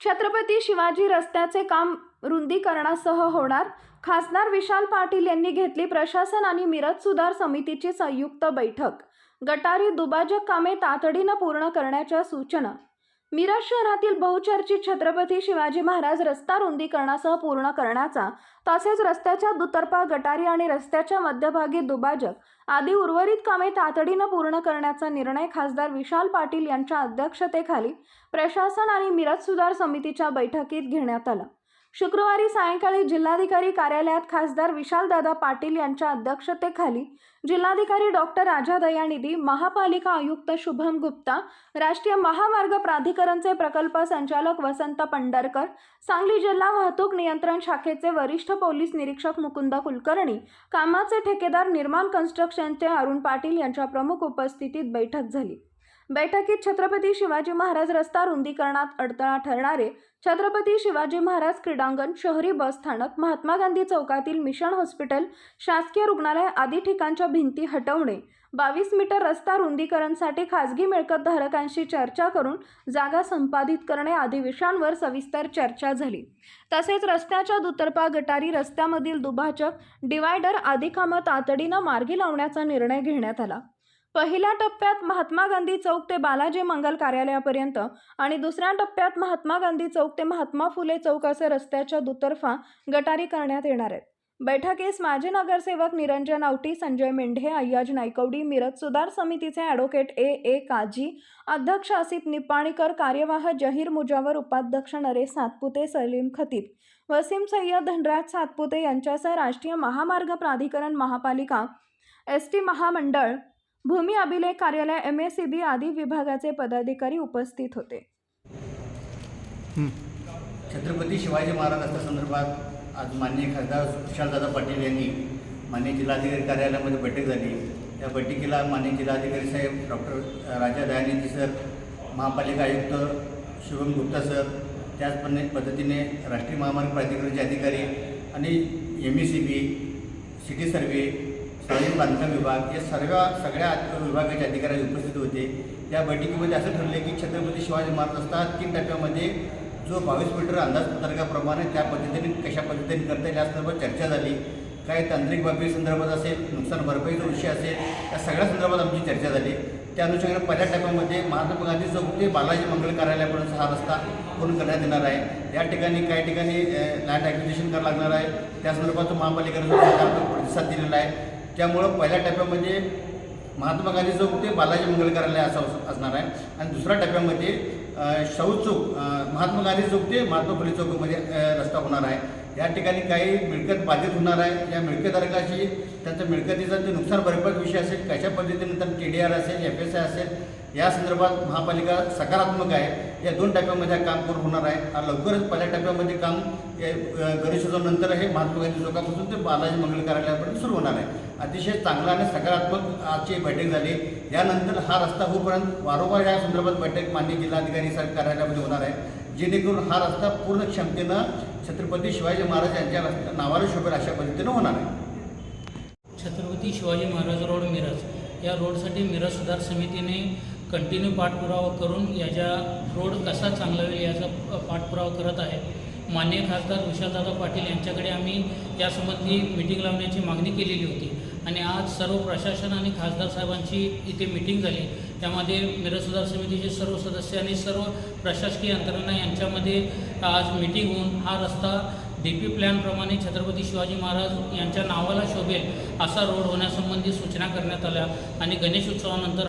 छत्रपती शिवाजी रस्त्याचे काम रुंदीकरणासह होणार. खासदार विशाल पाटील यांनी घेतली प्रशासन आणि मिरज सुधार समितीची संयुक्त बैठक. गटारी दुभाजक कामे तातडीनं पूर्ण करण्याच्या सूचना मिरज शहरातील बहुचर्चित छत्रपती शिवाजी महाराज रस्ता रुंदीकरणासह पूर्ण करण्याचा तसेच रस्त्याच्या दुतर्फा गटारी आणि रस्त्याच्या मध्यभागी दुभाजक आदी उर्वरित कामे तातडीनं पूर्ण करण्याचा निर्णय खासदार विशाल पाटील यांच्या अध्यक्षतेखाली प्रशासन आणि मिरज सुधार समितीच्या बैठकीत घेण्यात आला. शुक्रवारी सायंकाळी जिल्हाधिकारी कार्यालयात खासदार विशालदादा पाटील यांच्या अध्यक्षतेखाली जिल्हाधिकारी डॉक्टर राजा दयानिधी महापालिका आयुक्त शुभम गुप्ता राष्ट्रीय महामार्ग प्राधिकरणचे प्रकल्प संचालक वसंत पंढरकर सांगली जिल्हा वाहतूक नियंत्रण शाखेचे वरिष्ठ पोलीस निरीक्षक मुकुंद कुलकर्णी कामाचे ठेकेदार निर्माण कन्स्ट्रक्शनचे अरुण पाटील यांच्या प्रमुख उपस्थितीत बैठक झाली. बैठकीत छत्रपती शिवाजी महाराज रस्ता रुंदीकरणात अडथळा ठरणारे छत्रपती शिवाजी महाराज क्रीडांगण शहरी बस स्थानक महात्मा गांधी चौकातील मिशन हॉस्पिटल शासकीय रुग्णालय आदी ठिकाणच्या भिंती हटवणे बावीस मीटर रस्ता रुंदीकरणसाठी खाजगी मिळकत धारकांशी चर्चा करून जागा संपादित करणे आदी विषयांवर सविस्तर चर्चा झाली. तसेच रस्त्याच्या दुतर्फा गटारी रस्त्यामधील दुभाजक डिवायडर आदी कामं तातडीनं मार्गी लावण्याचा निर्णय घेण्यात आला. पहिल्या टप्प्यात महात्मा गांधी चौक ते बालाजी मंगल कार्यालयापर्यंत आणि दुसऱ्या टप्प्यात महात्मा गांधी चौक ते महात्मा फुले चौक असे रस्त्याच्या दुतर्फा गटारी करण्यात येणार आहेत. बैठकीस माजी नगरसेवक निरंजन आवटी संजय मेंढे अय्याज नायकवडी मिरज सुधार समितीचे ॲडव्होकेट ए. ए. काजी अध्यक्ष आसिफ निपाणीकर कार्यवाह जहीर मुजावर उपाध्यक्ष नरेश सातपुते सलीम खतीब वसीम सय्यद धनराज सातपुते यांच्यासह राष्ट्रीय महामार्ग प्राधिकरण महापालिका एस टी महामंडळ भूमी अभिलेख कार्यालय एम एस सी बी आदी विभागाचे पदाधिकारी उपस्थित होते. छत्रपती शिवाजी महाराजांच्या संदर्भात आज माननीय खासदार सुशालदादा पाटील यांनी माननीय जिल्हाधिकारी कार्यालयामध्ये बैठक झाली. त्या बैठकीला माननीय जिल्हाधिकारी साहेब डॉक्टर राजा दयानिधी सर महापालिका आयुक्त शुभम गुप्ता सर त्याचप्रमाणे पद्धतीने राष्ट्रीय महामार्ग प्राधिकरणाचे अधिकारी आणि M E C B city survey सार्वजनिक बांधकाम विभाग या सर्व सगळ्या विभागाचे अधिकारी उपस्थित होते. या बैठकीमध्ये असं ठरले की छत्रपती शिवाजी महाराज रस्ता तीन टप्प्यामध्ये जो बावीस मीटर अंदाजपत्रकाप्रमाणे त्या पद्धतीने कशा पद्धतीने करता येईल या संदर्भात चर्चा झाली. काही तांत्रिक बाबी संदर्भात असेल नुकसान भरपाईचा विषय असेल या सगळ्या संदर्भात आमची चर्चा झाली. त्या अनुषंगाने पहिल्या टप्प्यामध्ये महात्मा गांधी चौक ते बालाजी मंगल कार्यालयापर्यंत हा रस्ता पूर्ण करण्यात येणार आहे. या ठिकाणी काही ठिकाणी लँड ॲक्विजिशन करावं लागणार आहे. त्या संदर्भात महापालिकेनं प्रतिसाद दिलेला आहे त्यामुळं पहिल्या टप्प्यामध्ये म्हणजे महात्मा गांधी चौक ते बालाजी मंगल कार्यालय असं असणार आहे. आणि दुसऱ्या टप्प्यामध्ये अ, शाहू चौक महात्मा गांधी चौक ते महात्मा फुले चौकमध्ये रस्ता होणार आहे. या ठिकाणी काही मिळकत बाधित होणार आहे. या मिळकतधारकाची त्यांच्या मिळकतीचा ते नुकसान भरपाई विषय असेल कशा पद्धतीने त्यांना टी डी आर असेल एफ एस आय असेल या संदर्भात महापालिका सकारात्मक आहे. या दोन टप्प्यामध्ये काम पूर्ण होणार आहे. आणि लवकरच पहिल्या टप्प्यामध्ये काम हे, गणेशोत्सवानंतर हे महात्मा गांधी चौकापासून ते बालाजी मंगल कार्यालयापर्यंत सुरू होणार आहे. अतिशय चांगला आणि सकारात्मक आजची बैठक झाली. यानंतर हा रस्ता होईपर्यंत वारंवार या संदर्भात बैठक मान्य जिल्हाधिकारी साहेब कार्यालयामध्ये होणार आहे. जेणेकरून हा रस्ता पूर्ण क्षमतेनं छत्रपती शिवाजी महाराज यांच्या रस्त्या नावाला शोभेल अशा पद्धतीनं होणार आहे. छत्रपती शिवाजी महाराज रोड मिरज. या रोडसाठी मिरज सुधार समितीने कंटिन्यू पाठपुरावा करून याच्या रोड कसा चांगला होईल याचा पाठपुरावा करत आहे. माननीय खासदार विशालदादा पाटील यांच्याकडे आम्ही यासंबंधी मिटिंग लावण्याची मागणी केलेली होती. आणि आज सर्व प्रशासन आणि खासदार साहेबांची इथे मिटिंग झाली. त्यामध्ये मिरज सुधार समितीचे सर्व सदस्य आणि सर्व प्रशासकीय यंत्रणा यांच्यामध्ये आज मिटिंग होऊन हा रस्ता डी पी प्लॅनप्रमाणे छत्रपती शिवाजी महाराज यांच्या नावाला शोभेल असा रोड होण्यासंबंधी सूचना करण्यात आल्या. आणि गणेश उत्सवानंतर